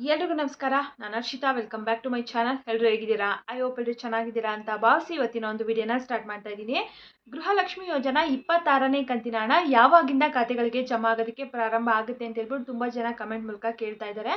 ಎಲ್ರಿಗೂ ನಮಸ್ಕಾರ. ನಾನು Harshita. Welcome back to my channel ಎಲ್ಲರೂ ಹೇಗಿದ್ದೀರಾ? ಐ ಹೋಪ್ ಎಲ್ಲರೂ ಚೆನ್ನಾಗಿದ್ದೀರಾ ಅಂತ ಭಾವಿಸಿ ಇವತ್ತಿನ ಒಂದು ವಿಡಿಯೋನ ಸ್ಟಾರ್ಟ್ ಮಾಡ್ತಾ ಇದ್ದೀನಿ. ಗೃಹಲಕ್ಷ್ಮಿ ಯೋಜನಾ ಇಪ್ಪತ್ತಾರನೇ ಕಂತಿನ ಹಣ ಯಾವಾಗಿಂದ ಖಾತೆಗಳಿಗೆ ಜಮಾ ಆಗೋದಕ್ಕೆ ಪ್ರಾರಂಭ ಆಗುತ್ತೆ ಅಂತ ಹೇಳ್ಬಿಟ್ಟು ತುಂಬ ಜನ ಕಮೆಂಟ್ ಮೂಲಕ ಕೇಳ್ತಾ ಇದ್ದಾರೆ.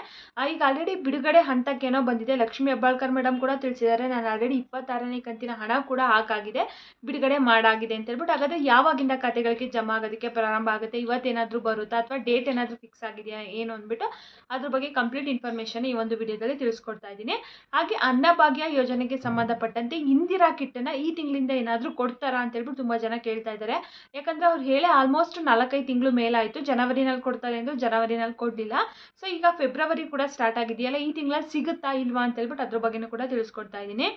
ಈಗ ಆಲ್ರೆಡಿ ಬಿಡುಗಡೆ ಹಂತಕ್ಕೇನೋ ಬಂದಿದೆ. ಲಕ್ಷ್ಮಿ ಹೆಬ್ಬಾಳ್ಕರ್ ಮೇಡಮ್ ಕೂಡ ತಿಳಿಸಿದ್ದಾರೆ. ನಾನು ಆಲ್ರೆಡಿ ಇಪ್ಪತ್ತಾರನೇ ಕಂತಿನ ಹಣ ಕೂಡ ಹಾಕಾಗಿದೆ. ಬಿಡುಗಡೆ ಮಾಡಾಗಿದೆ ಅಂತ ಹೇಳ್ಬಿಟ್ಟು. ಹಾಗಾದ್ರೆ ಯಾವಾಗಿಂದ ಖಾತೆಗಳಿಗೆ ಜಮಾ ಆಗೋದಕ್ಕೆ ಪ್ರಾರಂಭ ಆಗುತ್ತೆ? ಇವತ್ತೇನಾದರೂ ಬರುತ್ತಾ? ಅಥವಾ ಡೇಟ್ ಏನಾದರೂ ಫಿಕ್ಸ್ ಆಗಿದೆಯಾ? ಏನು ಅಂದ್ಬಿಟ್ಟು ಅದ್ರ ಬಗ್ಗೆ ಕಂಪ್ಲೀಟ್ ಇನ್ಫಾರ್ಮೇಷನ್ ಈ ಒಂದು ವಿಡಿಯೋದಲ್ಲಿ ತಿಳಿಸ್ಕೊಡ್ತಾ ಇದ್ದೀನಿ. ಹಾಗೆ ಅನ್ನಭಾಗ್ಯ ಯೋಜನೆಗೆ ಸಂಬಂಧಪಟ್ಟಂತೆ ಇಂದಿರಾ ಕಿಟ್ಟನ್ನು ಈ ತಿಂಗಳಿಂದ ಏನಾದರೂ ಕೊಡ್ತಾರಾ ಅಂತ ಹೇಳ್ಬಿಟ್ಟು ತುಂಬ ಜನ ಕೇಳ್ತಾ ಇದ್ದಾರೆ. ಯಾಕಂದರೆ ಅವ್ರು ಹೇಳಿ ಆಲ್ಮೋಸ್ಟ್ ನಾಲ್ಕೈದು ತಿಂಗಳು ಮೇಲಾಯಿತು. ಜನವರಿನಲ್ಲಿ ಕೊಡ್ತಾರೆ ಎಂದು ಜನವರಿನಲ್ಲಿ ಕೊಡಲಿಲ್ಲ. ಸೊ ಈಗ ಫೆಬ್ರವರಿ ಕೂಡ ಸ್ಟಾರ್ಟ್ ಆಗಿದೆಯಲ್ಲ, ಈ ತಿಂಗಳಲ್ಲಿ ಸಿಗುತ್ತಾ ಇಲ್ವಾ ಅಂತ ಹೇಳ್ಬಿಟ್ಟು ಅದ್ರ ಬಗ್ಗೆನೂ ಕೂಡ ತಿಳಿಸ್ಕೊಡ್ತಾ ಇದ್ದೀನಿ.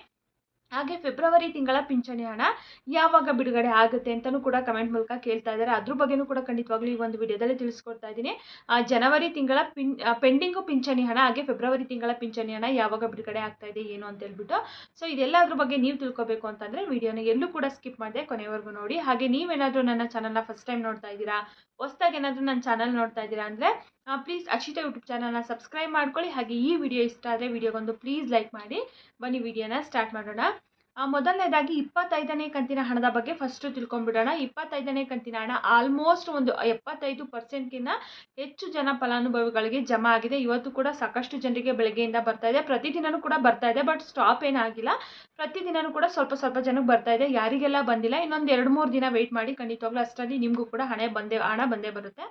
ಹಾಗೆ ಫೆಬ್ರವರಿ ತಿಂಗಳ ಪಿಂಚಣಿ ಹಣ ಯಾವಾಗ ಬಿಡುಗಡೆ ಆಗುತ್ತೆ ಅಂತಲೂ ಕೂಡ ಕಮೆಂಟ್ ಮೂಲಕ ಕೇಳ್ತಾ ಇದ್ದಾರೆ. ಅದ್ರ ಬಗ್ಗೆನೂ ಕೂಡ ಖಂಡಿತವಾಗ್ಲೂ ಈ ಒಂದು ವಿಡಿಯೋದಲ್ಲಿ ತಿಳಿಸ್ಕೊಡ್ತಾ ಇದ್ದೀನಿ. ಜನವರಿ ತಿಂಗಳ ಪಿನ್ ಪೆಂಡಿಂಗು ಪಿಂಚಣಿ ಹಣ, ಹಾಗೆ ಫೆಬ್ರವರಿ ತಿಂಗಳ ಪಿಂಚಣಿ ಹಣ ಯಾವಾಗ ಬಿಡುಗಡೆ ಆಗ್ತಾ ಇದೆ, ಏನು ಅಂತ ಹೇಳ್ಬಿಟ್ಟು. ಸೊ ಇದೆಲ್ಲದ್ರ ಬಗ್ಗೆ ನೀವು ತಿಳ್ಕೊಬೇಕು ಅಂತಂದರೆ ವಿಡಿಯೋನ ಎಲ್ಲೂ ಕೂಡ ಸ್ಕಿಪ್ ಮಾಡಿದೆ ಕೊನೆವರೆಗೂ ನೋಡಿ. ಹಾಗೆ ನೀವೇನಾದರೂ ನನ್ನ ಚಾನಲ್ನ ಫಸ್ಟ್ ಟೈಮ್ ನೋಡ್ತಾ ಇದ್ದೀರಾ, ಹೊಸ್ದಾಗಿ ಏನಾದರೂ ನನ್ನ ಚಾನಲ್ ನೋಡ್ತಾ ಇದ್ದೀರಾ ಅಂದರೆ ಪ್ಲೀಸ್ ಅಕ್ಷಿತಾ ಯೂಟ್ಯೂಬ್ ಚಾನಲ್ನ ಸಬ್ಸ್ಕ್ರೈಬ್ ಮಾಡ್ಕೊಳ್ಳಿ. ಹಾಗೆ ಈ ವಿಡಿಯೋ ಇಷ್ಟ ಆದರೆ ವಿಡಿಯೋಗೊಂದು ಪ್ಲೀಸ್ ಲೈಕ್ ಮಾಡಿ. ಬನ್ನಿ ವಿಡಿಯೋನ ಸ್ಟಾರ್ಟ್ ಮಾಡೋಣ. ಮೊದಲನೇದಾಗಿ ಇಪ್ಪತ್ತೈದನೇ ಕಂತಿನ ಹಣದ ಬಗ್ಗೆ ಫಸ್ಟು ತಿಳ್ಕೊಂಡ್ಬಿಡೋಣ. ಇಪ್ಪತ್ತೈದನೇ ಕಂತಿನ ಹಣ ಆಲ್ಮೋಸ್ಟ್ ಒಂದು ಎಪ್ಪತ್ತೈದು ಪರ್ಸೆಂಟ್ಗಿಂತ ಹೆಚ್ಚು ಜನ ಫಲಾನುಭವಿಗಳಿಗೆ ಜಮಾ ಆಗಿದೆ. ಇವತ್ತು ಕೂಡ ಸಾಕಷ್ಟು ಜನರಿಗೆ ಬೆಳಗ್ಗೆಯಿಂದ ಬರ್ತಾ ಇದೆ. ಪ್ರತಿದಿನವೂ ಕೂಡ ಬರ್ತಾ ಇದೆ ಬಟ್ ಸ್ಟಾಪ್ ಏನಾಗಿಲ್ಲ ಪ್ರತಿದಿನವೂ ಕೂಡ ಸ್ವಲ್ಪ ಸ್ವಲ್ಪ ಜನಕ್ಕೆ ಬರ್ತಾ ಇದೆ. ಯಾರಿಗೆಲ್ಲ ಬಂದಿಲ್ಲ, ಇನ್ನೊಂದು ಎರಡು ಮೂರು ದಿನ ವೆಯ್ಟ್ ಮಾಡಿ ಖಂಡಿತವಾಗ್ಲೂ ಅಷ್ಟರಲ್ಲಿ ನಿಮಗೂ ಕೂಡ ಹಣ ಬಂದೇ ಹಣ ಬಂದೇ ಬರುತ್ತೆ.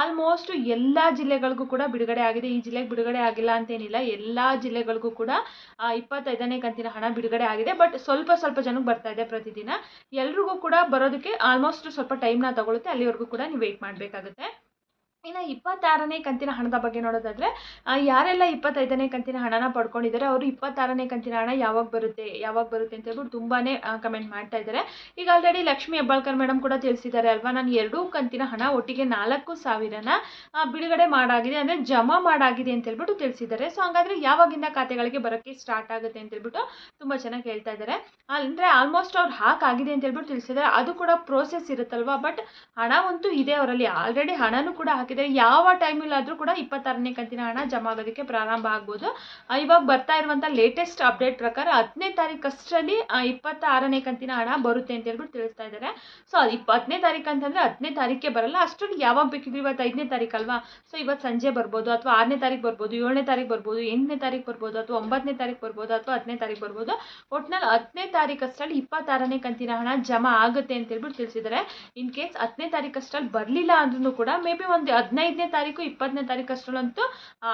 ಆಲ್ಮೋಸ್ಟ್ ಎಲ್ಲ ಜಿಲ್ಲೆಗಳಿಗೂ ಕೂಡ ಬಿಡುಗಡೆ ಆಗಿದೆ. ಈ ಜಿಲ್ಲೆಗೆ ಬಿಡುಗಡೆ ಆಗಿಲ್ಲ ಅಂತೇನಿಲ್ಲ. ಎಲ್ಲ ಜಿಲ್ಲೆಗಳಿಗೂ ಕೂಡ ಇಪ್ಪತ್ತೈದನೇ ಕಂತಿನ ಹಣ ಬಿಡುಗಡೆ ಆಗಿದೆ. ಬಟ್ ಸ್ವಲ್ಪ ಸ್ವಲ್ಪ ಜನಕ್ಕೆ ಬರ್ತಾ ಇದೆ ಪ್ರತಿದಿನ. ಎಲ್ರಿಗೂ ಕೂಡ ಬರೋದಕ್ಕೆ ಆಲ್ಮೋಸ್ಟ್ ಸ್ವಲ್ಪ ಟೈಮ್ನ ತಗೊಳುತ್ತೆ. ಅಲ್ಲಿವರೆಗೂ ಕೂಡ ನೀವು ವೆಯ್ಟ್ ಮಾಡಬೇಕಾಗುತ್ತೆ. ಇನ್ನು ಇಪ್ಪತ್ತಾರನೇ ಕಂತಿನ ಹಣದ ಬಗ್ಗೆ ನೋಡೋದಾದರೆ ಯಾರೆಲ್ಲ ಇಪ್ಪತ್ತೈದನೇ ಕಂತಿನ ಹಣನ ಪಡ್ಕೊಂಡಿದ್ದಾರೆ, ಅವರು ಇಪ್ಪತ್ತಾರನೇ ಕಂತಿನ ಹಣ ಯಾವಾಗ ಬರುತ್ತೆ ಯಾವಾಗ ಬರುತ್ತೆ ಅಂತ ಹೇಳ್ಬಿಟ್ಟು ತುಂಬಾ ಕಮೆಂಟ್ ಮಾಡ್ತಾ ಇದ್ದಾರೆ. ಈಗ ಆಲ್ರೆಡಿ ಲಕ್ಷ್ಮಿ ಹೆಬ್ಬಾಳ್ಕರ್ ಮೇಡಮ್ ಕೂಡ ತಿಳಿಸಿದ್ದಾರೆ ಅಲ್ವಾ, ನಾನು ಎರಡೂ ಕಂತಿನ ಹಣ ಒಟ್ಟಿಗೆ ನಾಲ್ಕು ಸಾವಿರನ ಬಿಡುಗಡೆ ಮಾಡಾಗಿದೆ, ಅಂದರೆ ಜಮಾ ಮಾಡಾಗಿದೆ ಅಂತ ಹೇಳ್ಬಿಟ್ಟು ತಿಳಿಸಿದ್ದಾರೆ. ಸೊ ಹಾಗಾದರೆ ಯಾವಾಗಿಂದ ಖಾತೆಗಳಿಗೆ ಬರೋಕ್ಕೆ ಸ್ಟಾರ್ಟ್ ಆಗುತ್ತೆ ಅಂತ ಹೇಳ್ಬಿಟ್ಟು ತುಂಬ ಚೆನ್ನಾಗಿ ಹೇಳ್ತಾ ಇದ್ದಾರೆ. ಅಂದರೆ ಆಲ್ಮೋಸ್ಟ್ ಅವ್ರು ಹಾಕಾಗಿದೆ ಅಂತ ಹೇಳ್ಬಿಟ್ಟು ತಿಳಿಸಿದ್ದಾರೆ. ಅದು ಕೂಡ ಪ್ರೋಸೆಸ್ ಇರುತ್ತಲ್ವಾ ಬಟ್ ಹಣವಂತೂ ಇದೆ, ಅವರಲ್ಲಿ ಆಲ್ರೆಡಿ ಹಣನೂ ಕೂಡ ಹಾಕಿದ್ದಾರೆ ಯಾವ ಟೈಮಲ್ಲಾದರೂ ಕೂಡ ಇಪ್ಪತ್ತಾರನೇ ಕಂತಿನ ಹಣ ಜಮಾ ಆಗೋದಕ್ಕೆ ಪ್ರಾರಂಭ ಆಗ್ಬೋದು. ಇವಾಗ ಬರ್ತಾ ಇರುವಂಥ ಲೇಟೆಸ್ಟ್ ಅಪ್ಡೇಟ್ ಪ್ರಕಾರ ಹತ್ತನೇ ತಾರೀಕಷ್ಟರಲ್ಲಿ ಇಪ್ಪತ್ತಾರನೇ ಕಂತಿನ ಹಣ ಬರುತ್ತೆ ಅಂತ ಹೇಳ್ಬಿಟ್ಟು ತಿಳಿಸ್ತಾ ಇದ್ದಾರೆ. ಸೊ ಅದು ಇಪ್ಪ ಹತ್ತನೇ ತಾರೀಕು ಅಂತಂದರೆ ಹತ್ತನೇ ತಾರೀಕೆ ಬರಲ್ಲ, ಅಷ್ಟರಲ್ಲಿ ಯಾವಾಗ ಬೇಕಿದ್ರು ಇವತ್ತು ಐದನೇ ತಾರೀಕು ಅಲ್ವಾ? ಸೊ ಇವತ್ತು ಸಂಜೆ ಬರ್ಬೋದು ಅಥವಾ ಆರನೇ ತಾರೀಕು ಬರ್ಬೋದು, ಏಳನೇ ತಾರೀಕು ಬರ್ಬೋದು, ಎಂಟನೇ ತಾರೀಕು ಬರ್ಬೋದು, ಅಥವಾ ಒಂಬತ್ತನೇ ತಾರೀಕು ಬರ್ಬೋದು, ಅಥವಾ ಹತ್ತನೇ ತಾರೀಕು ಬರ್ಬೋದು. ಒಟ್ನಲ್ಲಿ ಹತ್ತನೇ ತಾರೀಕಷ್ಟರಲ್ಲಿ ಇಪ್ಪತ್ತಾರನೇ ಕಂತಿನ ಹಣ ಜಮಾ ಆಗುತ್ತೆ ಅಂತ ಹೇಳ್ಬಿಟ್ಟು ತಿಳಿಸಿದ್ದಾರೆ. ಇನ್ ಕೇಸ್ ಹತ್ತನೇ ತಾರೀಕಷ್ಟರಲ್ಲಿ ಬರಲಿಲ್ಲ ಅಂದ್ರೂ ಕೂಡ ಮೇ ಬಿ ಒಂದು ಹದಿನೈದನೇ ತಾರೀಕು, ಇಪ್ಪತ್ತನೇ ತಾರೀಕು ಅಷ್ಟರಲ್ಲಂತೂ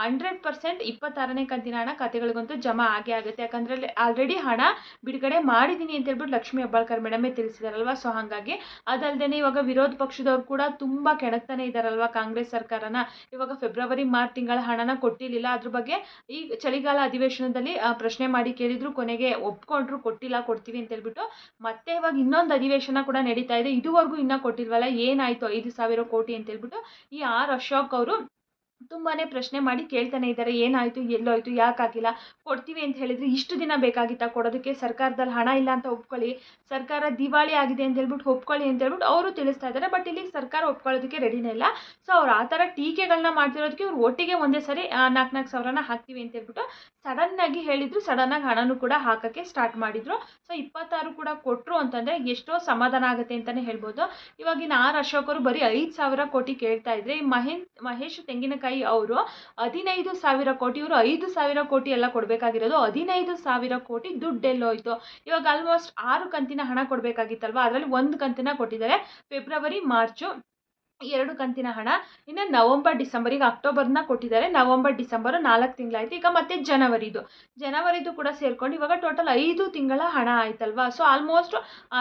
ಹಂಡ್ರೆಡ್ ಪರ್ಸೆಂಟ್ ಇಪ್ಪತ್ತಾರನೇ ಕಂತಿನ ಹಣ ಖಾತೆಗಳಿಗಂತೂ ಜಮಾ ಆಗೇ ಆಗುತ್ತೆ. ಯಾಕಂದರೆ ಆಲ್ರೆಡಿ ಹಣ ಬಿಡುಗಡೆ ಮಾಡಿದ್ದೀನಿ ಅಂತ ಹೇಳ್ಬಿಟ್ಟು ಲಕ್ಷ್ಮಿ ಹೆಬ್ಬಾಳ್ಕರ್ ಮೇಡಮೇ ತಿಳಿಸಿದಾರಲ್ವಾ? ಸೊ ಹಾಗಾಗಿ ಅದಲ್ಲದೆ ಇವಾಗ ವಿರೋಧ ಪಕ್ಷದವ್ರು ಕೂಡ ತುಂಬ ಕೆಣಕ್ತಾನೆ ಇದ್ದಾರಲ್ವಾ ಕಾಂಗ್ರೆಸ್ ಸರ್ಕಾರನ? ಇವಾಗ ಫೆಬ್ರವರಿ ಮಾರ್ಚ್ ತಿಂಗಳ ಹಣನ ಕೊಟ್ಟಿರಲಿಲ್ಲ. ಅದ್ರ ಬಗ್ಗೆ ಈ ಚಳಿಗಾಲ ಅಧಿವೇಶನದಲ್ಲಿ ಪ್ರಶ್ನೆ ಮಾಡಿ ಕೇಳಿದ್ರು, ಕೊನೆಗೆ ಒಪ್ಕೊಂಡ್ರು, ಕೊಟ್ಟಿಲ್ಲ, ಕೊಡ್ತೀವಿ ಅಂತ ಹೇಳ್ಬಿಟ್ಟು ಮತ್ತೆ ಇವಾಗ ಇನ್ನೊಂದು ಅಧಿವೇಶನ ಕೂಡ ನಡೀತಾ ಇದೆ. ಇದುವರೆಗೂ ಇನ್ನೂ ಕೊಟ್ಟಿಲ್ವಲ್ಲ? ಏನಾಯಿತು? ಐದು ಸಾವಿರ ಕೋಟಿ ಅಂತ ಹೇಳ್ಬಿಟ್ಟು ಈ ಆರ್ ಅಶೋಕ್ ಅವರು ತುಂಬಾನೇ ಪ್ರಶ್ನೆ ಮಾಡಿ ಕೇಳ್ತಾನೆ ಇದ್ದಾರೆ, ಏನಾಯಿತು, ಎಲ್ಲೋಯ್ತು, ಯಾಕೆ ಆಗಿಲ್ಲ ಕೊಡ್ತೀವಿ ಅಂತ ಹೇಳಿದ್ರೆ ಇಷ್ಟು ದಿನ ಬೇಕಾಗಿತ್ತಾ ಕೊಡೋದಕ್ಕೆ? ಸರ್ಕಾರದಲ್ಲಿ ಹಣ ಇಲ್ಲ ಅಂತ ಒಪ್ಕೊಳ್ಳಿ, ಸರ್ಕಾರ ದಿವಾಳಿ ಆಗಿದೆ ಅಂತ ಹೇಳ್ಬಿಟ್ಟು ಒಪ್ಕೊಳ್ಳಿ ಅಂತ ಹೇಳ್ಬಿಟ್ಟು ಅವರು ತಿಳಿಸ್ತಾ ಇದ್ದಾರೆ, ಬಟ್ ಇಲ್ಲಿ ಸರ್ಕಾರ ಒಪ್ಕೊಳ್ಳೋದಕ್ಕೆ ರೆಡಿನೇ ಇಲ್ಲ. ಸೊ ಅವ್ರು ಆ ಥರ ಟೀಕೆಗಳನ್ನ ಮಾಡ್ತಿರೋದಕ್ಕೆ ಇವ್ರು ಒಟ್ಟಿಗೆ ಒಂದೇ ಸರಿ ನಾಲ್ಕು ನಾಲ್ಕು ಸಾವಿರನ ಹಾಕ್ತೀವಿ ಅಂತ ಹೇಳ್ಬಿಟ್ಟು ಸಡನ್ನಾಗಿ ಹೇಳಿದ್ರು ಸಡನ್ನಾಗಿ ಹಣನೂ ಕೂಡ ಹಾಕೋಕ್ಕೆ ಸ್ಟಾರ್ಟ್ ಮಾಡಿದ್ರು. ಸೊ ಇಪ್ಪತ್ತಾರು ಕೂಡ ಕೊಟ್ಟರು ಅಂತಂದರೆ ಎಷ್ಟೋ ಸಮಾಧಾನ ಆಗುತ್ತೆ ಅಂತಲೇ ಹೇಳ್ಬೋದು. ಇವಾಗಿನ ಆರ್ ಅಶೋಕರು ಬರೀ ಐದು ಸಾವಿರ ಕೋಟಿ ಕೇಳ್ತಾ ಇದ್ರೆ ಮಹೇನ್ ಮಹೇಶ್ ತೆಂಗಿನಕಾಯಿ ಅವರು ಹದಿನೈದು ಸಾವಿರ ಕೋಟಿ, ಇವರು ಐದು ಸಾವಿರ ಕೋಟಿ ಎಲ್ಲ ಕೊಡಬೇಕಾಗಿರೋದು. ಹದಿನೈದು ಸಾವಿರ ಕೋಟಿ ದುಡ್ಡೆಲ್ಲೋಯ್ತು ಇವಾಗ ಆಲ್ಮೋಸ್ಟ್ ಆರು ಕಂತಿನ ಹಣ ಕೊಡಬೇಕಾಗಿತ್ತಲ್ವ? ಅದರಲ್ಲಿ ಒಂದು ಕಂತಿನ ಕೊಟ್ಟಿದ್ದಾರೆ. ಫೆಬ್ರವರಿ ಮಾರ್ಚು ಎರಡು ಕಂತಿನ ಹಣ ಇನ್ನು ನವಂಬರ್, ಡಿಸೆಂಬರ್, ಈಗ ಅಕ್ಟೋಬರ್ನ ಕೊಟ್ಟಿದ್ದಾರೆ. ನವಂಬರ್, ಡಿಸೆಂಬರ್ ನಾಲ್ಕು ತಿಂಗಳಾಯ್ತು. ಈಗ ಮತ್ತೆ ಜನವರಿದು. ಜನವರಿದು ಕೂಡ ಸೇರ್ಕೊಂಡು ಇವಾಗ ಟೋಟಲ್ ಐದು ತಿಂಗಳ ಹಣ ಆಯ್ತಲ್ವಾ? ಸೊ ಆಲ್ಮೋಸ್ಟ್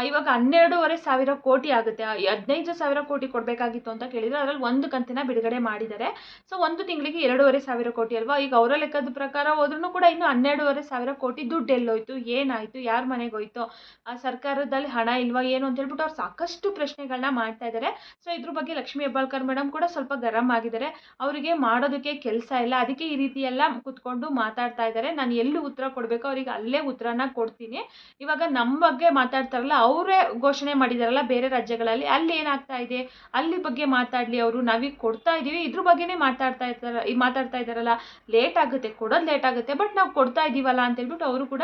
ಇವಾಗ ಹನ್ನೆರಡೂವರೆ ಸಾವಿರ ಕೋಟಿ ಆಗುತ್ತೆ. ಹದಿನೈದು ಸಾವಿರ ಕೋಟಿ ಕೊಡಬೇಕಾಗಿತ್ತು ಅಂತ ಕೇಳಿದರೆ ಅದರಲ್ಲಿ ಒಂದು ಕಂತಿನ ಬಿಡುಗಡೆ ಮಾಡಿದ್ದಾರೆ. ಸೊ ಒಂದು ತಿಂಗಳಿಗೆ ಎರಡೂವರೆ ಸಾವಿರ ಕೋಟಿ ಅಲ್ವಾ? ಈಗ ಅವರ ಲೆಕ್ಕದ ಪ್ರಕಾರ ಹೋದ್ರೂ ಕೂಡ ಇನ್ನು ಹನ್ನೆರಡೂವರೆ ಸಾವಿರ ಕೋಟಿ ದುಡ್ಡು ಎಲ್ಲೋಯ್ತು ಏನಾಯಿತು? ಯಾರ ಮನೆಗೆ ಹೋಯ್ತು ಆ ಸರ್ಕಾರದಲ್ಲಿ ಹಣ ಇಲ್ವಾ, ಏನು ಅಂತ ಹೇಳ್ಬಿಟ್ಟು ಅವ್ರು ಸಾಕಷ್ಟು ಪ್ರಶ್ನೆಗಳನ್ನ ಮಾಡ್ತಾ ಇದ್ದಾರೆ. ಸೊ ಇದ್ರ ಬಗ್ಗೆ ಲಕ್ಷ್ಮೀ ಹೆಬ್ಬಾಳ್ಕರ್ ಮೇಡಮ್ ಕೂಡ ಸ್ವಲ್ಪ ಗರಂ ಆಗಿದ್ದಾರೆ. ಅವರಿಗೆ ಮಾಡೋದಕ್ಕೆ ಕೆಲಸ ಇಲ್ಲ. ಅದಕ್ಕೆ ಈ ರೀತಿ ಎಲ್ಲ ಕುತ್ಕೊಂಡು ಮಾತಾಡ್ತಾ ಇದ್ದಾರೆ. ನಾನು ಎಲ್ಲಿ ಉತ್ತರ ಕೊಡಬೇಕು? ಅವರಿಗೆ ಅಲ್ಲೇ ಉತ್ತರನ ಕೊಡ್ತೀನಿ. ಇವಾಗ ನಮ್ಮ ಬಗ್ಗೆ ಮಾತಾಡ್ತಾರಲ್ಲ, ಅವರೇ ಘೋಷಣೆ ಮಾಡಿದಾರಲ್ಲ ಬೇರೆ ರಾಜ್ಯಗಳಲ್ಲಿ, ಅಲ್ಲಿ ಏನಾಗ್ತಾ ಇದೆ? ಅಲ್ಲಿ ಬಗ್ಗೆ ಮಾತಾಡಲಿ ಅವರು. ನಾವೀಗ ಕೊಡ್ತಾ ಇದ್ದೀವಿ ಇದ್ರ ಬಗ್ಗೆನೇ ಮಾತಾಡ್ತಾ ಇರ್ತಾರ ಮಾತಾಡ್ತಾ ಇದ್ದಾರಲ್ಲ. ಲೇಟ್ ಆಗುತ್ತೆ. ಕೊಡೋದು ಲೇಟ್ ಆಗುತ್ತೆ. ಬಟ್ ನಾವು ಕೊಡ್ತಾ ಇದ್ದೀವಲ್ಲ ಅಂತ ಹೇಳ್ಬಿಟ್ಟು ಅವರು ಕೂಡ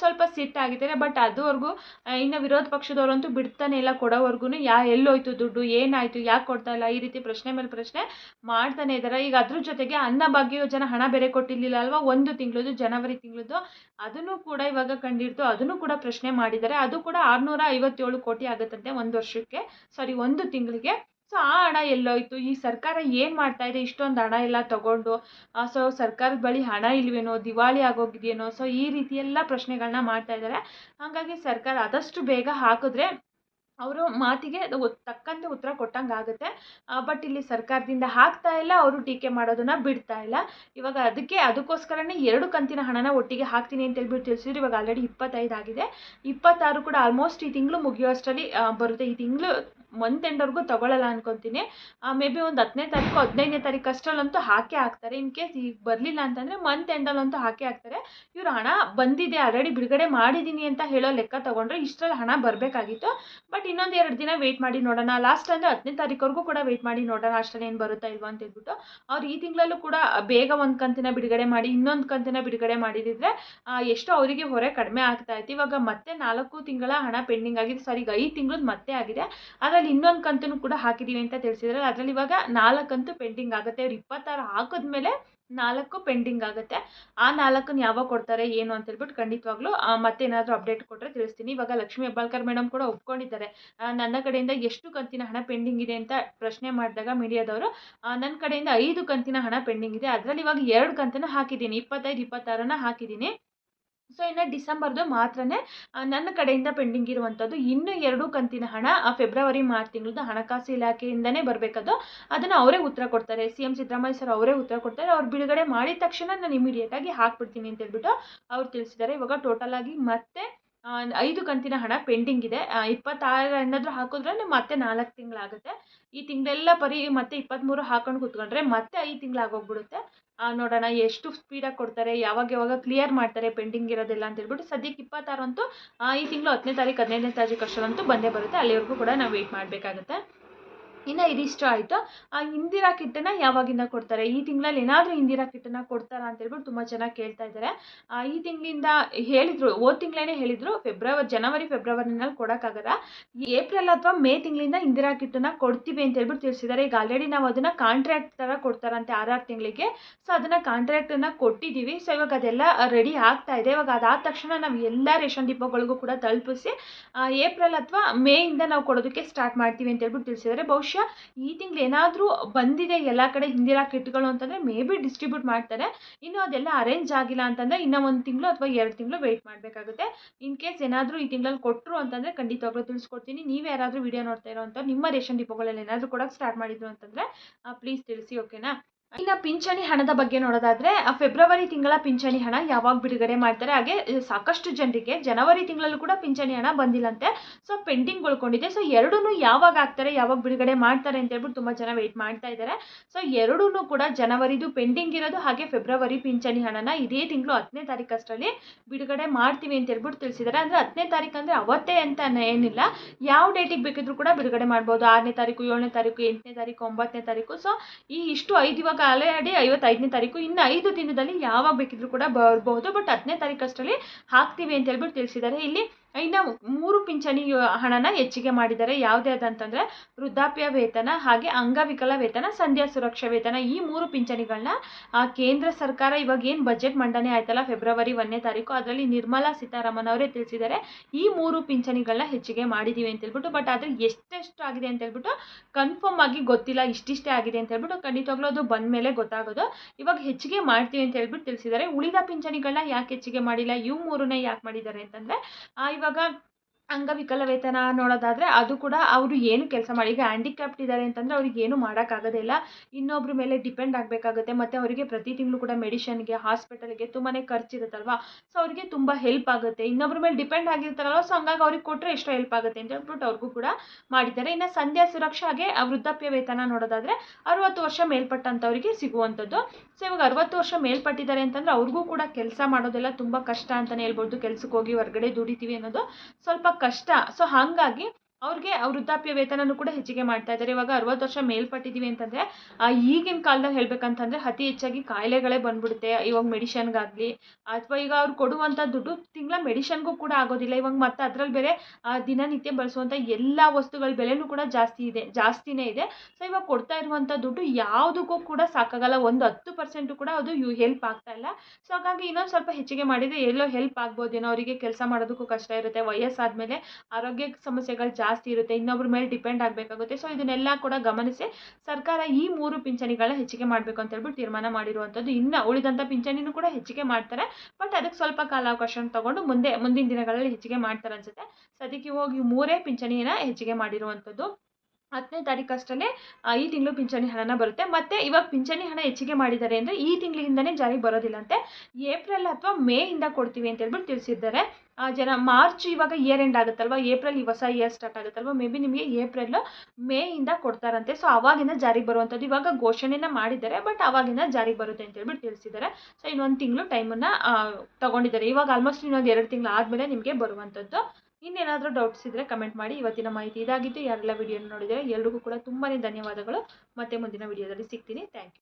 ಸ್ವಲ್ಪ ಸಿಟ್ಟಾಗಿದ್ದಾರೆ ಬಟ್ ಅದುವರೆಗೂ ಇನ್ನು ವಿರೋಧ ಪಕ್ಷದವರಂತೂ ಬಿಡ್ತಾನೆ ಇಲ್ಲ ಕೊಡೋವರೆಗೂ ಯಾ, ಎಲ್ಲೋಯ್ತು ದುಡ್ಡು, ಏನಾಯಿತು, ಯಾಕೆ ಕೊಡ್ತಾ ಇಲ್ಲ, ಈ ರೀತಿ ಪ್ರಶ್ನೆ ಮೇಲೆ ಪ್ರಶ್ನೆ ಮಾಡ್ತಾನೆ ಇದ್ದಾರೆ. ಈಗ ಅದ್ರ ಜೊತೆಗೆ ಅನ್ನ ಭಾಗ್ಯ ಯೋಜನೆ ಹಣ ಬೇರೆ ಕೊಟ್ಟಿರಲಿಲ್ಲ ಅಲ್ವಾ? ಒಂದು ತಿಂಗಳದು ಜನವರಿ ತಿಂಗಳದ್ದು, ಅದನ್ನು ಕೂಡ ಇವಾಗ ಕಂಡಿಡ್ತು ಅದನ್ನು ಕೂಡ ಪ್ರಶ್ನೆ ಮಾಡಿದ್ದಾರೆ. ಅದು ಕೂಡ ಆರುನೂರ ಐವತ್ತೇಳು ಕೋಟಿ ಆಗುತ್ತಂತೆ ಒಂದು ವರ್ಷಕ್ಕೆ ಸಾರಿ ಒಂದು ತಿಂಗಳಿಗೆ. ಸೊ ಆ ಹಣ ಎಲ್ಲೋಯ್ತು ಈ ಸರ್ಕಾರ ಏನು ಮಾಡ್ತಾ ಇದೆ? ಇಷ್ಟೊಂದು ಹಣ ಎಲ್ಲ ತಗೊಂಡು ಸೊ ಸರ್ಕಾರದ ಬಳಿ ಹಣ ಇಲ್ವೇನೋ, ದಿವಾಳಿ ಆಗೋಗಿದೆಯೇನೋ, ಸೊ ಈ ರೀತಿ ಎಲ್ಲ ಪ್ರಶ್ನೆಗಳನ್ನ ಮಾಡ್ತಾ ಇದ್ದಾರೆ. ಹಾಗಾಗಿ ಸರ್ಕಾರ ಆದಷ್ಟು ಬೇಗ ಹಾಕಿದ್ರೆ ಅವರು ಮಾತಿಗೆ ತಕ್ಕಂತೆ ಉತ್ತರ ಕೊಟ್ಟಂಗೆ ಆಗುತ್ತೆ ಬಟ್ ಇಲ್ಲಿ ಸರ್ಕಾರದಿಂದ ಹಾಕ್ತಾ ಇಲ್ಲ, ಅವರು ಟೀಕೆ ಮಾಡೋದನ್ನ ಬಿಡ್ತಾ ಇಲ್ಲ. ಇವಾಗ ಅದಕ್ಕೆ, ಅದಕ್ಕೋಸ್ಕರನೇ ಎರಡು ಕಂತಿನ ಹಣನ ಒಟ್ಟಿಗೆ ಹಾಕ್ತೀನಿ ಅಂತ ಹೇಳ್ಬಿಟ್ಟು ತಿಳಿಸಿದ್ರು. ಇವಾಗ ಆಲ್ರೆಡಿ ಇಪ್ಪತ್ತೈದು ಆಗಿದೆ. ಇಪ್ಪತ್ತಾರು ಕೂಡ ಆಲ್ಮೋಸ್ಟ್ ಈ ತಿಂಗಳು ಮುಗಿಯೋಷ್ಟರಲ್ಲಿ ಬರುತ್ತೆ. ಈ ತಿಂಗಳು ಮಂತ್ ಎಂಡ್ವರೆಗೂ ತಗೊಳ್ಳಲ್ಲ ಅನ್ಕೊತೀನಿ. ಮೇ ಬಿ ಒಂದು ಹತ್ತನೇ ತಾರೀಕು, ಹದಿನೈದನೇ ತಾರೀಕು ಅಷ್ಟರಲ್ಲಂತೂ ಹಾಕೇ ಹಾಕ್ತಾರೆ. ಇನ್ ಕೇಸ್ ಈಗ ಬರಲಿಲ್ಲ ಅಂತಂದರೆ ಮಂತ್ ಎಂಡಲ್ಲಂತೂ ಹಾಕೇ ಹಾಕ್ತಾರೆ. ಇವರು ಹಣ ಬಂದಿದೆ ಆಲ್ರೆಡಿ ಬಿಡುಗಡೆ ಮಾಡಿದ್ದೀನಿ ಅಂತ ಹೇಳೋ ಲೆಕ್ಕ ತಗೊಂಡ್ರೆ ಇಷ್ಟರಲ್ಲಿ ಹಣ ಬರಬೇಕಾಗಿತ್ತು. ಬಟ್ ಇನ್ನೊಂದು ಎರಡು ದಿನ ವೆಯ್ಟ್ ಮಾಡಿ ನೋಡೋಣ. ಲಾಸ್ಟ್ ಅಂದರೆ ಹತ್ತನೇ ತಾರೀಕವರೆಗೂ ಕೂಡ ವೆಯ್ಟ್ ಮಾಡಿ ನೋಡೋಣ ಅಷ್ಟರಲ್ಲಿ ಏನು ಬರುತ್ತಾ ಇಲ್ವಾ ಅಂತ ಹೇಳ್ಬಿಟ್ಟು. ಅವ್ರು ಈ ತಿಂಗಳಲ್ಲೂ ಕೂಡ ಬೇಗ ಒಂದು ಕಂತಿನ ಬಿಡುಗಡೆ ಮಾಡಿ, ಇನ್ನೊಂದು ಕಂತಿನ ಬಿಡುಗಡೆ ಮಾಡಿದಿದ್ರೆ ಎಷ್ಟೋ ಅವರಿಗೆ ಹೊರೆ ಕಡಿಮೆ ಆಗ್ತಾ ಇತ್ತು. ಇವಾಗ ಮತ್ತೆ ನಾಲ್ಕು ತಿಂಗಳ ಹಣ ಪೆಂಡಿಂಗ್ ಆಗಿದೆ. ಸಾರಿ ಈಗ ಐದು ತಿಂಗಳದ್ದು ಮತ್ತೆ ಆಗಿದೆ. ಅದರಲ್ಲಿ ಇನ್ನೊಂದು ಕಂತನ್ನು ಕೂಡ ಹಾಕಿದ್ದೀವಿ ಅಂತ ತಿಳಿಸಿದ್ರೆ ಅದರಲ್ಲಿ ಇವಾಗ ನಾಲ್ಕಂತೂ ಪೆಂಡಿಂಗ್ ಆಗುತ್ತೆ. ಅವ್ರು ಇಪ್ಪತ್ತಾರು ಹಾಕಿದ್ಮೇಲೆ ನಾಲ್ಕು ಪೆಂಡಿಂಗ್ ಆಗುತ್ತೆ. ಆ ನಾಲ್ಕನ್ನು ಯಾವಾಗ ಕೊಡ್ತಾರೆ ಏನು ಅಂತ ಹೇಳ್ಬಿಟ್ಟು ಖಂಡಿತವಾಗ್ಲೂ ಆ, ಮತ್ತೆ ಏನಾದರೂ ಅಪ್ಡೇಟ್ ಕೊಟ್ಟರೆ ತಿಳಿಸ್ತೀನಿ. ಇವಾಗ ಲಕ್ಷ್ಮೀ ಹೆಬ್ಬಾಳ್ಕರ್ ಮೇಡಮ್ ಕೂಡ ಒಪ್ಕೊಂಡಿದ್ದಾರೆ. ನನ್ನ ಕಡೆಯಿಂದ ಎಷ್ಟು ಕಂತಿನ ಹಣ ಪೆಂಡಿಂಗ್ ಇದೆ ಅಂತ ಪ್ರಶ್ನೆ ಮಾಡಿದಾಗ ಮೀಡಿಯಾದವರು ನನ್ನ ಕಡೆಯಿಂದ ಐದು ಕಂತಿನ ಹಣ ಪೆಂಡಿಂಗ್ ಇದೆ. ಅದರಲ್ಲಿ ಇವಾಗ ಎರಡು ಕಂತನ್ನು ಹಾಕಿದ್ದೀನಿ. ಇಪ್ಪತ್ತೈದು ಇಪ್ಪತ್ತಾರನ್ನ ಹಾಕಿದ್ದೀನಿ. ಸೊ ಇನ್ನು ಡಿಸೆಂಬರ್ದು ಮಾತ್ರನೇ ನನ್ನ ಕಡೆಯಿಂದ ಪೆಂಡಿಂಗ್ ಇರುವಂಥದ್ದು ಇನ್ನೂ ಎರಡು ಕಂತಿನ ಹಣ ಆ, ಫೆಬ್ರವರಿ ಮಾರ್ಚ್ ತಿಂಗಳದ್ದು ಹಣಕಾಸು ಇಲಾಖೆಯಿಂದನೇ ಬರಬೇಕದು. ಅದನ್ನು ಅವರೇ ಉತ್ತರ ಕೊಡ್ತಾರೆ. ಸಿ ಎಂ ಸಿದ್ದರಾಮಯ್ಯ ಸರ್ ಅವರೇ ಉತ್ತರ ಕೊಡ್ತಾರೆ. ಅವ್ರು ಬಿಡುಗಡೆ ಮಾಡಿದ ತಕ್ಷಣ ನಾನು ಇಮಿಡಿಯೇಟಾಗಿ ಹಾಕ್ಬಿಡ್ತೀನಿ ಅಂತ ಹೇಳ್ಬಿಟ್ಟು ಅವ್ರು ತಿಳಿಸಿದ್ದಾರೆ. ಇವಾಗ ಟೋಟಲ್ ಆಗಿ ಮತ್ತೆ ಐದು ಕಂತಿನ ಹಣ ಪೆಂಡಿಂಗ್ ಇದೆ. ಇಪ್ಪತ್ತಾರು ಏನಾದರೂ ಹಾಕಿದ್ರೆ ಮತ್ತೆ ನಾಲ್ಕು ತಿಂಗಳಾಗುತ್ತೆ. ಈ ತಿಂಗಳೆಲ್ಲ ಪರಿ ಮತ್ತೆ ಇಪ್ಪತ್ತ್ಮೂರು ಹಾಕೊಂಡು ಕೂತ್ಕೊಂಡ್ರೆ ಮತ್ತೆ ಐದು ತಿಂಗಳಾಗೋಗ್ಬಿಡುತ್ತೆ. ನೋಡೋಣ ಎಷ್ಟು ಸ್ಪೀಡಾಗಿ ಕೊಡ್ತಾರೆ, ಯಾವಾಗ ಯಾವಾಗ ಕ್ಲಿಯರ್ ಮಾಡ್ತಾರೆ, ಪೆಂಡಿಂಗ್ ಇರೋದಿಲ್ಲ ಅಂತ ಹೇಳ್ಬಿಟ್ಟು ಸದ್ಯಕ್ಕೆ ಇಪ್ಪತ್ತಾರಂತೂ ಈ ತಿಂಗಳು ಹತ್ತನೇ ತಾರೀಕು, ಹದಿನೈದನೇ ತಾರೀಕು ಅಷ್ಟರಂತೂ ಬಂದೇ ಬರುತ್ತೆ. ಅಲ್ಲಿವರೆಗೂ ಕೂಡ ನಾವು ವೆಯ್ಟ್ ಮಾಡಬೇಕಾಗುತ್ತೆ. ಇನ್ನು ಇದಿಷ್ಟು ಆಯಿತು? ಆ ಇಂದಿರಾ ಕಿಟ್ಟನ್ನು ಯಾವಾಗಿಂದ ಕೊಡ್ತಾರೆ? ಈ ತಿಂಗಳಲ್ಲಿ ಏನಾದರೂ ಇಂದಿರಾ ಕಿಟ್ಟನ್ನು ಕೊಡ್ತಾರಾ ಅಂತ ಹೇಳ್ಬಿಟ್ಟು ತುಂಬ ಚೆನ್ನಾಗಿ ಕೇಳ್ತಾ ಇದ್ದಾರೆ ಈ ತಿಂಗಳಿಂದ ಹೇಳಿದರು ಓದ್ ತಿಂಗಳೇ ಹೇಳಿದರು, ಫೆಬ್ರವರಿ, ಜನವರಿ, ಫೆಬ್ರವರಿನಲ್ಲಿ ಕೊಡೋಕ್ಕಾಗಲ್ಲ. ಏಪ್ರಿಲ್ ಅಥವಾ ಮೇ ತಿಂಗಳಿಂದ ಇಂದಿರಾ ಕಿಟ್ಟನ್ನು ಕೊಡ್ತೀವಿ ಅಂತ ಹೇಳ್ಬಿಟ್ಟು ತಿಳಿಸಿದ್ದಾರೆ. ಈಗ ಆಲ್ರೆಡಿ ನಾವು ಅದನ್ನು ಕಾಂಟ್ರಾಕ್ಟ್ ಥರ ಕೊಡ್ತಾರಂತೆ ಆರಾರು ತಿಂಗಳಿಗೆ. ಸೊ ಅದನ್ನು ಕಾಂಟ್ರಾಕ್ಟನ್ನು ಕೊಟ್ಟಿದ್ದೀವಿ. ಸೊ ಇವಾಗ ಅದೆಲ್ಲ ರೆಡಿ ಆಗ್ತಾ ಇದೆ. ಇವಾಗ ಅದಾದ ತಕ್ಷಣ ನಾವು ಎಲ್ಲ ರೇಷನ್ ಡಿಪೋಗಳಿಗೂ ಕೂಡ ತಲುಪಿಸಿ ಏಪ್ರಿಲ್ ಅಥವಾ ಮೇಯಿಂದ ನಾವು ಕೊಡೋದಕ್ಕೆ ಸ್ಟಾರ್ಟ್ ಮಾಡ್ತೀವಿ ಅಂತ ಹೇಳ್ಬಿಟ್ಟು ತಿಳಿಸಿದ್ದಾರೆ. ಬಹುಶಃ ಈ ತಿಂಗಳು ಏನಾದರೂ ಬಂದಿದೆ ಎಲ್ಲ ಕಡೆ ಹಿಂದಿರಾ ಕಿಟ್ಗಳು ಅಂತಂದರೆ ಮೇ ಬಿ ಡಿಸ್ಟ್ರಿಬ್ಯೂಟ್ ಮಾಡ್ತಾರೆ. ಇನ್ನು ಅದೆಲ್ಲ ಅರೇಂಜ್ ಆಗಿಲ್ಲ ಅಂತಂದರೆ ಇನ್ನೂ ಒಂದು ತಿಂಗಳು ಅಥವಾ ಎರಡು ತಿಂಗಳು ವೆಯ್ಟ್ ಮಾಡಬೇಕಾಗುತ್ತೆ. ಇನ್ ಕೇಸ್ ಏನಾದರೂ ಈ ತಿಂಗಳಲ್ಲಿ ಕೊಟ್ಟರು ಅಂತಂದರೆ ಖಂಡಿತವಾಗ್ಲೂ ತಿಳಿಸ್ಕೊಡ್ತೀನಿ. ನೀವು ಯಾರಾದರೂ ವಿಡಿಯೋ ನೋಡ್ತಾ ಇರೋ ಅಂತ ನಿಮ್ಮ ರೇಷನ್ ಡಿಪೋಗಳಲ್ಲಿ ಏನಾದರೂ ಕೊಡೋಕ್ಕೆ ಸ್ಟಾರ್ಟ್ ಮಾಡಿದ್ರು ಅಂತಂದರೆ ಪ್ಲೀಸ್ ತಿಳಿಸಿ ಓಕೆನಾ ಇನ್ನು ಪಿಂಚಣಿ ಹಣದ ಬಗ್ಗೆ ನೋಡೋದಾದ್ರೆ ಫೆಬ್ರವರಿ ತಿಂಗಳ ಪಿಂಚಣಿ ಹಣ ಯಾವಾಗ ಬಿಡುಗಡೆ ಮಾಡ್ತಾರೆ, ಹಾಗೆ ಸಾಕಷ್ಟು ಜನರಿಗೆ ಜನವರಿ ತಿಂಗಳಲ್ಲೂ ಕೂಡ ಪಿಂಚಣಿ ಹಣ ಬಂದಿಲ್ಲಂತೆ. ಸೊ ಪೆಂಡಿಂಗ್ ಉಳ್ಕೊಂಡಿದೆ. ಸೊ ಎರಡೂ ಯಾವಾಗ ಆಗ್ತಾರೆ, ಯಾವಾಗ ಬಿಡುಗಡೆ ಮಾಡ್ತಾರೆ ಅಂತ ಹೇಳ್ಬಿಟ್ಟು ತುಂಬ ಜನ ವೆಯ್ಟ್ ಮಾಡ್ತಾ ಇದ್ದಾರೆ. ಸೊ ಎರಡೂ ಕೂಡ ಜನವರಿದು ಪೆಂಡಿಂಗ್ ಇರೋದು, ಹಾಗೆ ಫೆಬ್ರವರಿ ಪಿಂಚಣಿ ಹಣನ ಇದೇ ತಿಂಗಳು ಹತ್ತನೇ ತಾರೀಕಷ್ಟರಲ್ಲಿ ಬಿಡುಗಡೆ ಮಾಡ್ತೀವಿ ಅಂತ ಹೇಳ್ಬಿಟ್ಟು ತಿಳಿಸಿದ್ದಾರೆ. ಅಂದರೆ ಹತ್ತನೇ ತಾರೀಕು ಅಂದರೆ ಅವತ್ತೇ ಅಂತ ಏನಿಲ್ಲ. ಯಾವ ಡೇಟಿಗೆ ಬೇಕಿದ್ರು ಕೂಡ ಬಿಡುಗಡೆ ಮಾಡ್ಬೋದು. ಆರನೇ ತಾರೀಕು, ಏಳನೇ ತಾರೀಕು, ಎಂಟನೇ ತಾರೀಕು, ಒಂಬತ್ತನೇ ತಾರೀಕು. ಸೊ ಈ ಇಷ್ಟು ಐದು ಇವಾಗ ಆಲ್ರೆಡಿ ಐವತ್ತೈದನೇ ತಾರೀಕು, ಇನ್ನು ಐದು ದಿನದಲ್ಲಿ ಯಾವಾಗ ಬೇಕಿದ್ರೂ ಕೂಡ ಬರ್ಬೋದು. ಬಟ್ ಹತ್ತನೇ ತಾರೀಕು ಅಷ್ಟರಲ್ಲಿ ಹಾಕ್ತೀವಿ ಅಂತ ಹೇಳ್ಬಿಟ್ಟು ತಿಳಿಸಿದ್ದಾರೆ. ಇಲ್ಲಿ ಇನ್ನು ಮೂರು ಪಿಂಚಣಿ ಹಣನ ಹೆಚ್ಚಿಗೆ ಮಾಡಿದ್ದಾರೆ. ಯಾವುದೇ ಅದಂತಂದರೆ ವೃದ್ಧಾಪ್ಯ ವೇತನ ಹಾಗೆ ಅಂಗವಿಕಲ ವೇತನ, ಸಂಧ್ಯಾ ಸುರಕ್ಷಾ ವೇತನ ಈ ಮೂರು ಪಿಂಚಣಿಗಳನ್ನ ಕೇಂದ್ರ ಸರ್ಕಾರ ಇವಾಗ ಏನು ಬಜೆಟ್ ಮಂಡನೆ ಆಯ್ತಲ್ಲ ಫೆಬ್ರವರಿ ಒಂದನೇ ತಾರೀಕು ಅದರಲ್ಲಿ ನಿರ್ಮಲಾ ಸೀತಾರಾಮನ್ ಅವರೇ ತಿಳಿಸಿದ್ದಾರೆ. ಈ ಮೂರು ಪಿಂಚಣಿಗಳನ್ನ ಹೆಚ್ಚಿಗೆ ಮಾಡಿದ್ದೀವಿ ಅಂತ ಹೇಳ್ಬಿಟ್ಟು ಬಟ್ ಆದರೆ ಎಷ್ಟೆಷ್ಟು ಆಗಿದೆ ಅಂತ ಹೇಳ್ಬಿಟ್ಟು ಕನ್ಫರ್ಮ್ ಆಗಿ ಗೊತ್ತಿಲ್ಲ. ಇಷ್ಟಿಷ್ಟೇ ಆಗಿದೆ ಅಂತ ಹೇಳ್ಬಿಟ್ಟು ಖಂಡಿತವಾಗ್ಲೂ ಅದು ಬಂದ ಮೇಲೆ ಗೊತ್ತಾಗೋದು. ಇವಾಗ ಹೆಚ್ಚಿಗೆ ಮಾಡ್ತೀವಿ ಅಂತ ಹೇಳ್ಬಿಟ್ಟು ತಿಳಿಸಿದ್ದಾರೆ. ಉಳಿದ ಪಿಂಚಣಿಗಳನ್ನ ಯಾಕೆ ಹೆಚ್ಚಿಗೆ ಮಾಡಿಲ್ಲ? ಇವು ಮೂರನ್ನೇ ಯಾಕೆ ಮಾಡಿದ್ದಾರೆ ಅಂತಂದರೆ ಇವಾಗ ಅಂಗವಿಕಲ ವೇತನ ನೋಡೋದಾದರೆ ಅದು ಕೂಡ ಅವರು ಏನು ಕೆಲಸ ಮಾಡಿ, ಈಗ ಇದ್ದಾರೆ ಅಂತಂದರೆ ಅವ್ರಿಗೆ ಏನು ಮಾಡೋಕ್ಕಾಗೋದೇ ಇಲ್ಲ ಇನ್ನೊಬ್ರ ಮೇಲೆ ಡಿಪೆಂಡ್ ಆಗಬೇಕಾಗುತ್ತೆ. ಮತ್ತು ಅವರಿಗೆ ಪ್ರತಿ ತಿಂಗಳು ಕೂಡ ಮೆಡಿಷನ್ಗೆ ಹಾಸ್ಪಿಟಲ್ಗೆ ತುಂಬಾ ಖರ್ಚಿರುತ್ತಲ್ವಾ ಸೊ ಅವರಿಗೆ ತುಂಬ ಹೆಲ್ಪ್ ಆಗುತ್ತೆ. ಇನ್ನೊಬ್ರ ಮೇಲೆ ಡಿಪೆಂಡ್ ಆಗಿರ್ತಾರಲ್ವ? ಸೊ ಹಂಗಾಗಿ ಅವ್ರಿಗೆ ಕೊಟ್ಟರೆ ಎಷ್ಟೋ ಹೆಲ್ಪ್ ಆಗುತ್ತೆ ಅಂತ ಹೇಳ್ಬಿಟ್ಟು ಅವ್ರಿಗೂ ಕೂಡ ಮಾಡಿದ್ದಾರೆ. ಇನ್ನು ಸಂಧ್ಯಾ ಸುರಕ್ಷಾಗೆ ವೃದ್ಧಾಪ್ಯ ವೇತನ ನೋಡೋದಾದರೆ ಅರುವತ್ತು ವರ್ಷ ಮೇಲ್ಪಟ್ಟಂಥವ್ರಿಗೆ ಸಿಗುವಂಥದ್ದು. ಸೊ ಇವಾಗ ಅರುವತ್ತು ವರ್ಷ ಮೇಲ್ಪಟ್ಟಿದ್ದಾರೆ ಅಂತಂದರೆ ಅವ್ರಿಗೂ ಕೂಡ ಕೆಲಸ ಮಾಡೋದೆಲ್ಲ ತುಂಬ ಕಷ್ಟ ಅಂತಲೇ ಹೇಳ್ಬೋದು. ಕೆಲಸಕ್ಕೆ ಹೋಗಿ ಹೊರಗಡೆ ದುಡಿತೀವಿ ಅನ್ನೋದು ಸ್ವಲ್ಪ ಕಷ್ಟ. ಸೊ ಹಾಗಾಗಿ ಅವ್ರಿಗೆ ವೃದ್ಧಾಪ್ಯ ವೇತನನೂ ಕೂಡ ಹೆಚ್ಚಿಗೆ ಮಾಡ್ತಾ ಇದ್ದಾರೆ. ಇವಾಗ ಅರವತ್ತು ವರ್ಷ ಮೇಲ್ಪಟ್ಟಿದ್ದೀವಿ ಅಂತಂದರೆ ಈಗಿನ ಕಾಲದಲ್ಲಿ ಹೇಳಬೇಕಂತಂದ್ರೆ ಅತಿ ಹೆಚ್ಚಾಗಿ ಕಾಯಿಲೆಗಳೇ ಬಂದ್ಬಿಡುತ್ತೆ. ಇವಾಗ ಮೆಡಿಷನ್ಗಾಗಲಿ ಅಥವಾ ಈಗ ಅವ್ರು ಕೊಡುವಂಥ ದುಡ್ಡು ತಿಂಗಳ ಮೆಡಿಷನ್ಗೂ ಕೂಡ ಆಗೋದಿಲ್ಲ. ಇವಾಗ ಮತ್ತೆ ಅದ್ರಲ್ಲಿ ಬೇರೆ ದಿನನಿತ್ಯ ಬಳಸುವಂಥ ಎಲ್ಲ ವಸ್ತುಗಳ ಬೆಲೆನೂ ಕೂಡ ಜಾಸ್ತಿ ಇದೆ, ಜಾಸ್ತಿನೇ ಇದೆ. ಸೊ ಇವಾಗ ಕೊಡ್ತಾ ಇರುವಂಥ ದುಡ್ಡು ಯಾವುದಕ್ಕೂ ಕೂಡ ಸಾಕಾಗಲ್ಲ. ಒಂದು ಹತ್ತು ಪರ್ಸೆಂಟು ಕೂಡ ಅದು ಯು ಹೆಲ್ಪ್ ಆಗ್ತಾ ಇಲ್ಲ. ಸೊ ಹಾಗಾಗಿ ಇನ್ನೊಂದು ಸ್ವಲ್ಪ ಹೆಚ್ಚಿಗೆ ಮಾಡಿದರೆ ಎಲ್ಲೋ ಹೆಲ್ಪ್ ಆಗ್ಬೋದೇನೋ. ಅವರಿಗೆ ಕೆಲಸ ಮಾಡೋದಕ್ಕೂ ಕಷ್ಟ ಇರುತ್ತೆ. ವಯಸ್ಸಾದಮೇಲೆ ಆರೋಗ್ಯ ಸಮಸ್ಯೆಗಳು ಜಾಸ್ತಿ ಇರುತ್ತೆ, ಇನ್ನೊಬ್ರ ಮೇಲೆ ಡಿಪೆಂಡ್ ಆಗಬೇಕಾಗುತ್ತೆ. ಸೊ ಇದನ್ನೆಲ್ಲ ಕೂಡ ಗಮನಿಸಿ ಸರ್ಕಾರ ಈ ಮೂರು ಪಿಂಚಣಿಗಳನ್ನ ಹೆಚ್ಚಿಗೆ ಮಾಡಬೇಕು ಅಂತ ಹೇಳ್ಬಿಟ್ಟು ತೀರ್ಮಾನ ಮಾಡಿರುವಂಥದ್ದು. ಇನ್ನು ಉಳಿದಂಥ ಪಿಂಚಣಿನೂ ಕೂಡ ಹೆಚ್ಚಿಗೆ ಮಾಡ್ತಾರೆ. ಬಟ್ ಅದಕ್ಕೆ ಸ್ವಲ್ಪ ಕಾಲಾವಕಾಶ ತಗೊಂಡು ಮುಂದೆ, ಮುಂದಿನ ದಿನಗಳಲ್ಲಿ ಹೆಚ್ಚಿಗೆ ಮಾಡ್ತಾರೆ ಅನ್ಸುತ್ತೆ. ಸದ್ಯಕ್ಕೆ ಹೋಗಿ ಮೂರೇ ಪಿಂಚಣಿಯನ್ನು ಹೆಚ್ಚಿಗೆ ಮಾಡಿರುವಂಥದ್ದು. ಹತ್ತನೇ ತಾರೀಕು ಅಷ್ಟೇ ಈ ತಿಂಗಳು ಪಿಂಚಣಿ ಹಣನ ಬರುತ್ತೆ. ಮತ್ತು ಇವಾಗ ಪಿಂಚಣಿ ಹಣ ಹೆಚ್ಚಿಗೆ ಮಾಡಿದ್ದಾರೆ ಅಂದರೆ ಈ ತಿಂಗಳಿಂದನೇ ಜಾರಿಗೆ ಬರೋದಿಲ್ಲಂತೆ. ಏಪ್ರಿಲ್ ಅಥವಾ ಮೇಯಿಂದ ಕೊಡ್ತೀವಿ ಅಂತ ಹೇಳ್ಬಿಟ್ಟು ತಿಳಿಸಿದ್ದಾರೆ. ಜನ, ಮಾರ್ಚ್ ಇವಾಗ ಇಯರ್ ಎಂಡ್ ಆಗುತ್ತಲ್ವ? ಏಪ್ರಿಲ್ ಈ ಹೊಸ ಇಯರ್ ಸ್ಟಾರ್ಟ್ ಆಗುತ್ತಲ್ವ? ಮೇ ಬಿ ನಿಮಗೆ ಏಪ್ರಿಲ್ ಮೇಯಿಂದ ಕೊಡ್ತಾರಂತೆ. ಸೊ ಅವಾಗಿಂದ ಜಾರಿಗೆ ಬರುವಂಥದ್ದು ಇವಾಗ ಘೋಷಣೆನ ಮಾಡಿದ್ದಾರೆ, ಬಟ್ ಅವಾಗಿಂದ ಜಾರಿಗೆ ಬರುತ್ತೆ ಅಂತ ಹೇಳ್ಬಿಟ್ಟು ತಿಳಿಸಿದ್ದಾರೆ. ಸೊ ಇನ್ನೊಂದು ತಿಂಗಳು ಟೈಮನ್ನು ತಗೊಂಡಿದ್ದಾರೆ. ಇವಾಗ ಆಲ್ಮೋಸ್ಟ್ ಇನ್ನೊಂದು ಎರಡು ತಿಂಗಳು ಆದಮೇಲೆ ನಿಮಗೆ ಬರುವಂಥದ್ದು. ಇನ್ನೇನಾದರೂ ಡೌಟ್ಸ್ ಇದ್ದರೆ ಕಮೆಂಟ್ ಮಾಡಿ. ಇವತ್ತಿನ ಮಾಹಿತಿ ಇದಾಗಿತ್ತು. ಯಾರೆಲ್ಲ ವಿಡಿಯೋನ ನೋಡಿದರೆ ಎಲ್ರಿಗೂ ಕೂಡ ತುಂಬಾ ಧನ್ಯವಾದಗಳು. ಮತ್ತೆ ಮುಂದಿನ ವಿಡಿಯೋದಲ್ಲಿ ಸಿಗ್ತೀನಿ. Thank you